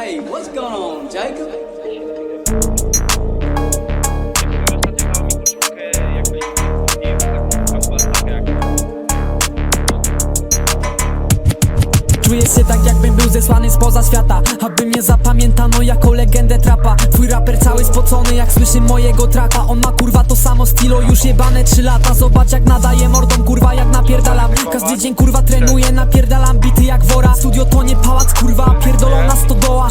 Hey, what's going on, Jacob? Czuję się tak jakbym był zesłany spoza świata Aby mnie zapamiętano jako legendę trapa. Twój raper cały spocony jak słyszy mojego traka On ma kurwa to samo stilo już jebane 3 lata. Zobacz jak nadaje mordą kurwa jak napierdalam. Każdy dzień kurwa trenuję napierdalam bity jak wora. Studio to nie pałac kurwa pierdolona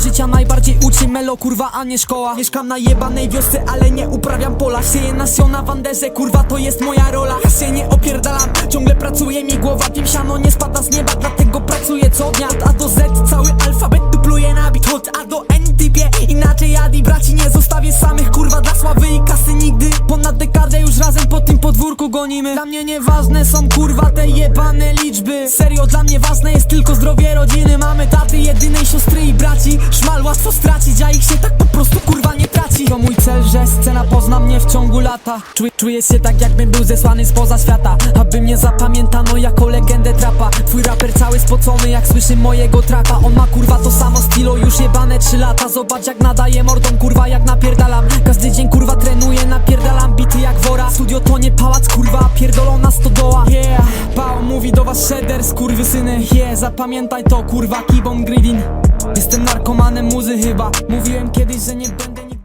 Życia najbardziej uczy melo kurwa a nie szkoła. Mieszkam na jebanej wiosce ale nie uprawiam pola. Sieję nasiona w Anderze kurwa to jest moja rola. Ja się nie opierdalam ciągle pracuje mi głowa. Wiem siano nie spada z nieba dlatego pracuję co dnia. Od A do Z cały alfabet dupluję na bit Od A do N typie inaczej jad i braci nie zostawię samych kurwa dla sławy podwórku gonimy. Dla mnie nieważne są kurwa te jebane liczby. Serio dla mnie ważne jest tylko zdrowie rodziny. Mamy taty, jedynej siostry i braci. Szmal łatwo stracić, a ich się tak po prostu kurwa nie traci. To mój cel, że scena pozna mnie w ciągu lata. Czuję, czuję się tak jakbym był zesłany spoza świata. Aby mnie zapamiętano jako legendę trapa. Twój raper cały spocony jak słyszy mojego traka On ma kurwa to samo stilo już jebane 3 lata. Zobacz jak nadaje mordą kurwa jak napierdalam Studio to nie pałac kurwa pierdolona stodoła. Yeah, Pao mówi do was shedder skurwysyny Yeah, zapamiętaj to kurwa on greeding Jestem narkomanem muzy chyba. Mówiłem kiedyś, że nie będę